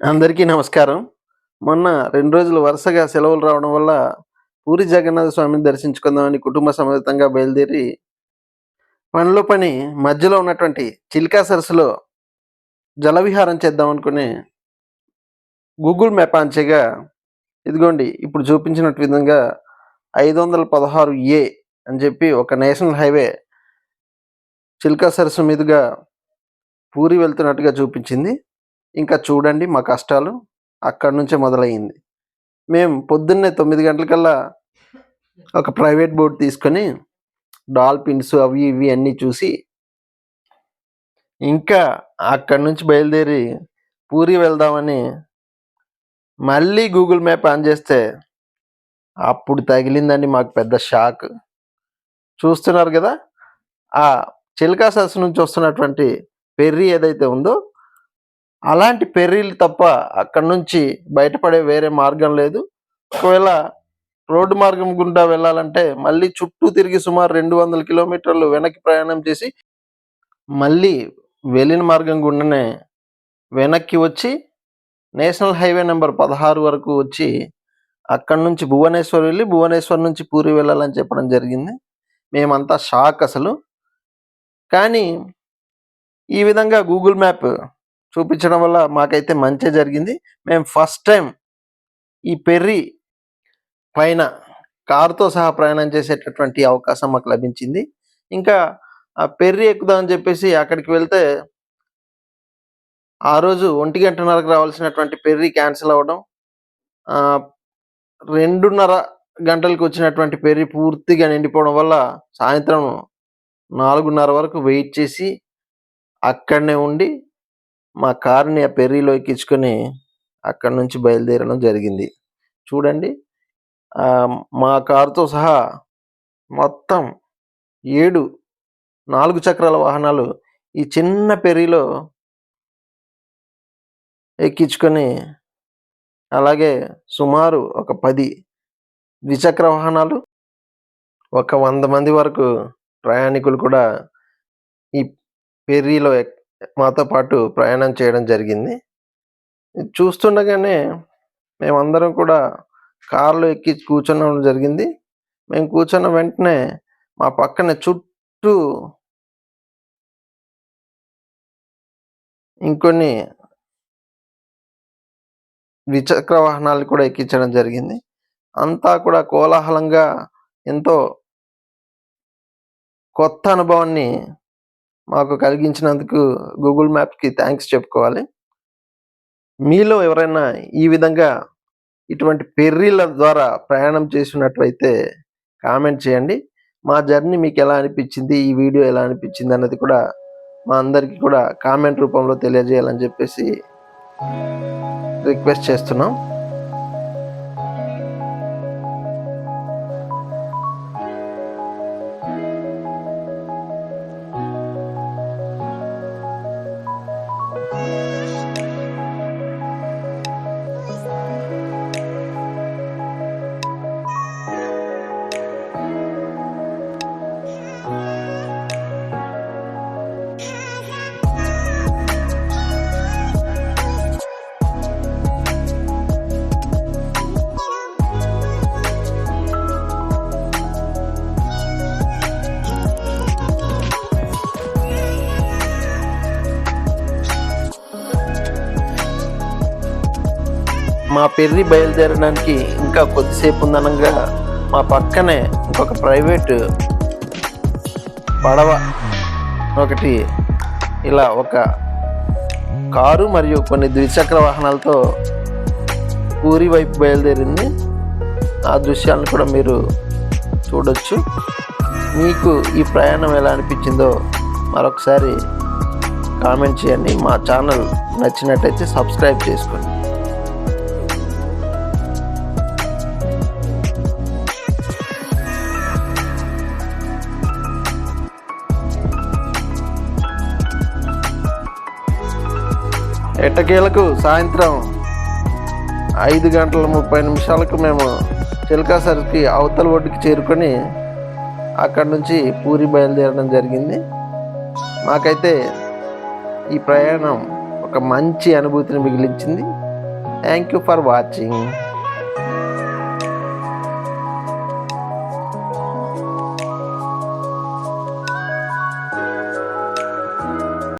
అందరికీ నమస్కారం. మొన్న రెండు రోజులు వరుసగా సెలవులు రావడం వల్ల పూరి జగన్నాథ స్వామిని దర్శించుకుందామని కుటుంబ సమేతంగా బయలుదేరి పనిలో పని మధ్యలో ఉన్నటువంటి చిల్కా సరస్సులో జలవిహారం చేద్దాం అనుకునే గూగుల్ మ్యాప్ ఆంచేగా ఇదిగోండి ఇప్పుడు చూపించినట్టు విధంగా ఐదు వందల పదహారు ఏ అని చెప్పి ఒక నేషనల్ హైవే చిల్కా సరస్సు మీదుగా పూరి వెళ్తున్నట్టుగా చూపించింది. ఇంకా చూడండి మా కష్టాలు. అక్కడి నుంచే మొదలయ్యింది. మేము పొద్దున్నే తొమ్మిది గంటలకల్లా ఒక ప్రైవేట్ బోట్ తీసుకొని డాల్ఫిన్స్ అవి ఇవి అన్నీ చూసి ఇంకా అక్కడి నుంచి బయలుదేరి పూరి వెళ్దామని మళ్ళీ గూగుల్ మ్యాప్ ఆన్ చేస్తే అప్పుడు తగిలిందండి మాకు పెద్ద షాక్. చూస్తున్నారు కదా? ఆ చిలకా సరస్సు నుంచి వస్తున్నటువంటి పెర్రీ ఏదైతే ఉందో అలాంటి పెర్రీలు తప్ప అక్కడ నుంచి బయటపడే వేరే మార్గం లేదు. ఒకవేళ రోడ్డు మార్గం గుండా వెళ్ళాలంటే మళ్ళీ చుట్టూ తిరిగి సుమారు రెండు వందల కిలోమీటర్లు వెనక్కి ప్రయాణం చేసి మళ్ళీ వెళ్ళిన మార్గం గుండానే వెనక్కి వచ్చి నేషనల్ హైవే నెంబర్ పదహారు వరకు వచ్చి అక్కడ నుంచి భువనేశ్వర్ వెళ్ళి భువనేశ్వర్ నుంచి పూరి వెళ్ళాలని చెప్పడం జరిగింది. మేమంతా షాక్ అసలు. కానీ ఈ విధంగా గూగుల్ మ్యాప్ చూపించడం వల్ల మాకైతే మంచి జరిగింది. మేము ఫస్ట్ టైం ఈ పెర్రి పైన కారుతో సహా ప్రయాణం చేసేటటువంటి అవకాశం మాకు లభించింది. ఇంకా ఆ పెర్రి ఎక్కుదామని చెప్పేసి అక్కడికి వెళ్తే ఆ రోజు ఒంటి గంటన్నరకు రావాల్సినటువంటి పెర్రీ క్యాన్సిల్ అవ్వడం రెండున్నర గంటలకు వచ్చినటువంటి పెర్రీ పూర్తిగా నిండిపోవడం వల్ల సాయంత్రం నాలుగున్నర వరకు వెయిట్ చేసి అక్కడనే ఉండి మా కార్ని ఆ పెర్రీలో ఎక్కించుకొని అక్కడి నుంచి బయలుదేరడం జరిగింది. చూడండి మా కారుతో సహా మొత్తం ఏడు నాలుగు చక్రాల వాహనాలు ఈ చిన్న పెర్రీలో ఎక్కించుకొని అలాగే సుమారు ఒక పది ద్విచక్ర వాహనాలు ఒక వంద మంది వరకు ప్రయాణికులు కూడా ఈ పెర్రీలో మాతో పాటు ప్రయాణం చేయడం జరిగింది. ఇది చూస్తుండగానే మేమందరం కూడా కారులో ఎక్కి కూర్చోవడం జరిగింది. మేము కూర్చున్న వెంటనే మా పక్కన చుట్టూ ఇంకొన్ని ద్విచక్ర వాహనాలు కూడా ఎక్కించడం జరిగింది. అంతా కూడా కోలాహలంగా ఎంతో కొత్త అనుభవాన్ని మాకు కలిగించినందుకు గూగుల్ మ్యాప్కి థ్యాంక్స్ చెప్పుకోవాలి. మీలో ఎవరైనా ఈ విధంగా ఇటువంటి పెర్రీల ద్వారా ప్రయాణం చేసినట్లయితే కామెంట్ చేయండి. మా జర్నీ మీకు ఎలా అనిపించింది? ఈ వీడియో ఎలా అనిపించింది? అన్నది కూడా మా అందరికీ కూడా కామెంట్ రూపంలో తెలియజేయాలని చెప్పేసి రిక్వెస్ట్ చేస్తున్నాం. మా పెర్రి బయలుదేరడానికి ఇంకా కొద్దిసేపు ఉందనగా మా పక్కనే ఇంకొక ప్రైవేట్ పడవ ఒకటి ఇలా ఒక కారు మరియు కొన్ని ద్విచక్ర వాహనాలతో పూరి వైపు బయలుదేరింది. ఆ దృశ్యాలను కూడా మీరు చూడొచ్చు. మీకు ఈ ప్రయాణం ఎలా అనిపించిందో మరొకసారి కామెంట్ చేయండి. మా ఛానల్ నచ్చినట్టయితే సబ్స్క్రైబ్ చేసుకోండి. ఎట్టకేలకు సాయంత్రం ఐదు గంటల ముప్పై నిమిషాలకు మేము చిలకాసరికి అవతల ఒడ్డుకి చేరుకొని అక్కడి నుంచి పూరి బయలుదేరడం జరిగింది. మాకైతే ఈ ప్రయాణం ఒక మంచి అనుభూతిని మిగిలించింది. Thank you for watching